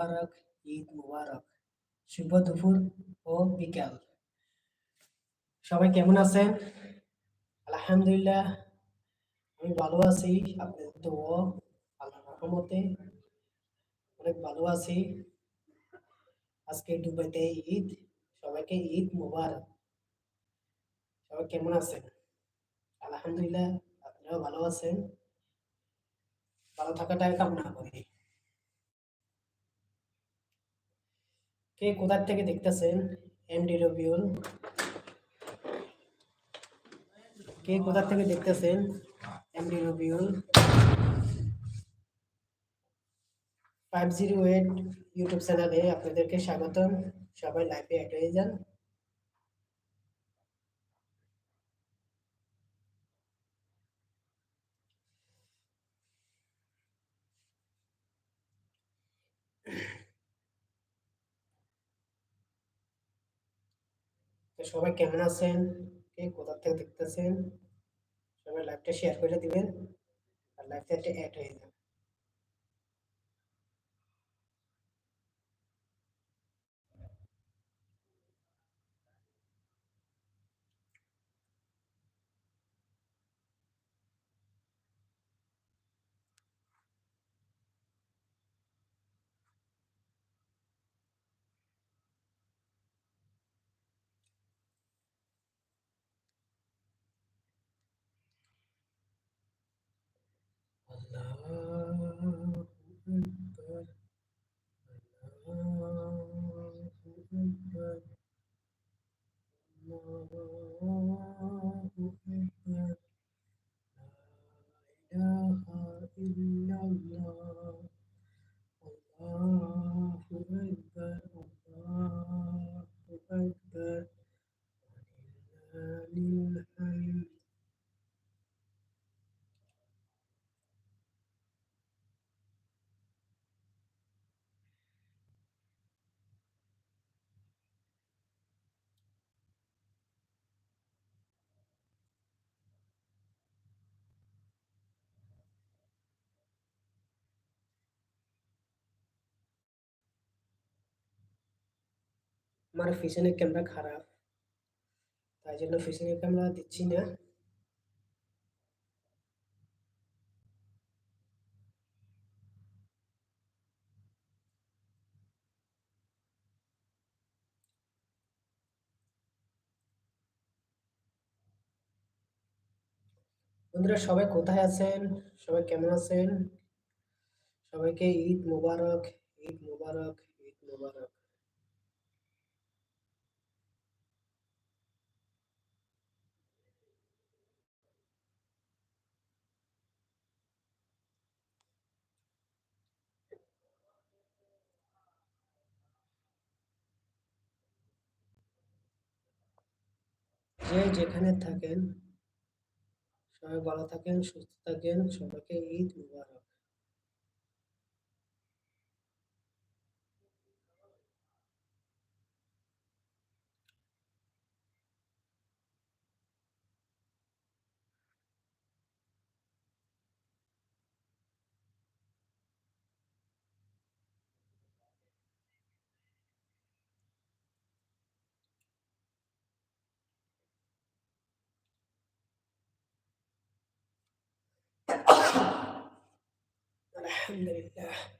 মুবারক, ঈদ মুবারক। শুভ দুপুর ও বিকাল। সবাই কেমন আছেন? আলহামদুলিল্লাহ, আমি ভালো আছি। আপনাদের তো আল্লাহ রহমতে অনেক ভালো আছি। আজকে দুবাইতে ঈদ, সবাইকে ঈদ মুবারক। সবাই কেমন আছেন? আলহামদুলিল্লাহ, আপনারাও ভালো আছেন। ভালো থাকাটাই কামনা করি। কে কোথার থেকে দেখতেছেন? এমডি রবিউল কে কোথার থেকে দেখতেছেন? MD Robiul five zero eight YouTube চ্যানেলে আপনাদেরকে স্বাগতম। সবাই লাইভে অ্যাড হয়ে যান। সবাই কেমন আছেন? কে কোথা থেকে দেখতেছেন? সবাই লাইভটা শেয়ার করে দিবেন। আর লাইভটা একটা অ্যাড হয়ে যাবে। আমার পিছনের ক্যামেরা খারাপ তাই জন্য পিছনের ক্যামেরা দিচ্ছি না বন্ধুরা সবাই কোথায় আছেন সবাই কেমন আছেন সবাইকে ঈদ মুবারক ঈদ মুবারক যে যেখানে থাকেন সবাই ভালো থাকেন সুস্থ থাকেন সবাইকে ঈদ মুবারক। الحمد لله.